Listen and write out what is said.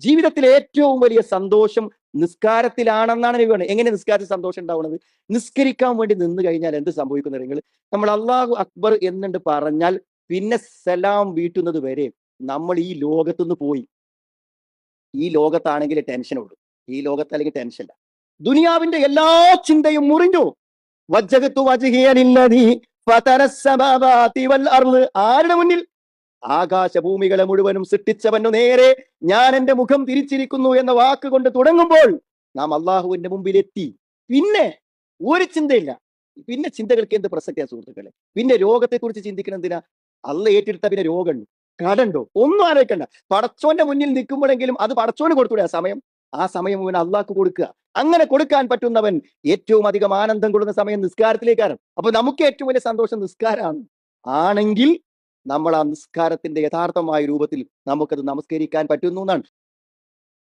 ജീവിതത്തിലെ ഏറ്റവും വലിയ സന്തോഷം നിസ്കാരത്തിലാണെന്നാണ് എനിക്ക് പറയുന്നത് എങ്ങനെ നിസ്കാരത്തിൽ സന്തോഷം ഉണ്ടാവുന്നത്? നിസ്കരിക്കാൻ വേണ്ടി നിന്ന് കഴിഞ്ഞാൽ എന്ത് സംഭവിക്കുന്ന നിങ്ങൾ? നമ്മൾ അള്ളാഹു അക്ബർ എന്നുണ്ട് പറഞ്ഞാൽ പിന്നെ സലാം വീട്ടുന്നത് വരെ നമ്മൾ ഈ ലോകത്തുനിന്ന് പോയി. ഈ ലോകത്താണെങ്കിൽ ടെൻഷൻ ഉള്ളൂ. ഈ ലോകത്താണെങ്കിൽ ഇല്ല. ദുനിയാവിന്റെ എല്ലാ ചിന്തയും മുറിഞ്ഞു. വജ്ജകത്തു വജഹിയനില്ലതി ആരുടെ മുന്നിൽ? ആകാശഭൂമികളെ മുഴുവനും സൃഷ്ടിച്ചവനു നേരെ ഞാൻ എന്റെ മുഖം തിരിച്ചിരിക്കുന്നു എന്ന വാക്ക് കൊണ്ട് തുടങ്ങുമ്പോൾ നാം അള്ളാഹുവിന്റെ മുമ്പിൽ എത്തി പിന്നെ ഒരു ചിന്തയില്ല. പിന്നെ ചിന്തകൾക്ക് എന്ത് പ്രസക്തിയാ സുഹൃത്തുക്കളെ? പിന്നെ രോഗത്തെ കുറിച്ച് ചിന്തിക്കണം എന്തിനാ? അല്ല ഏറ്റെടുത്ത പിന്നെ രോഗമുണ്ട്. കടണ്ടോ? ഒന്നും ആലോചിക്കണ്ട. പടച്ചോന്റെ മുന്നിൽ നിൽക്കുമ്പോഴെങ്കിലും അത് പടച്ചോന് കൊടുത്തൂടെ ആ സമയം. ആ സമയം മുഴുവൻ അള്ളാഹ്ക്ക് കൊടുക്കുക. അങ്ങനെ കൊടുക്കാൻ പറ്റുന്നവൻ ഏറ്റവും അധികം ആനന്ദം കൊടുക്കുന്ന സമയം നിസ്കാരത്തിലേക്കാണ്. അപ്പൊ നമുക്ക് ഏറ്റവും വലിയ സന്തോഷം നിസ്കാരമാണ്. ആണെങ്കിൽ നമ്മൾ ആ നിസ്കാരത്തിന്റെ യഥാർത്ഥമായ രൂപത്തിൽ നമുക്കത് നമസ്കരിക്കാൻ പറ്റുന്നു എന്നാണ്.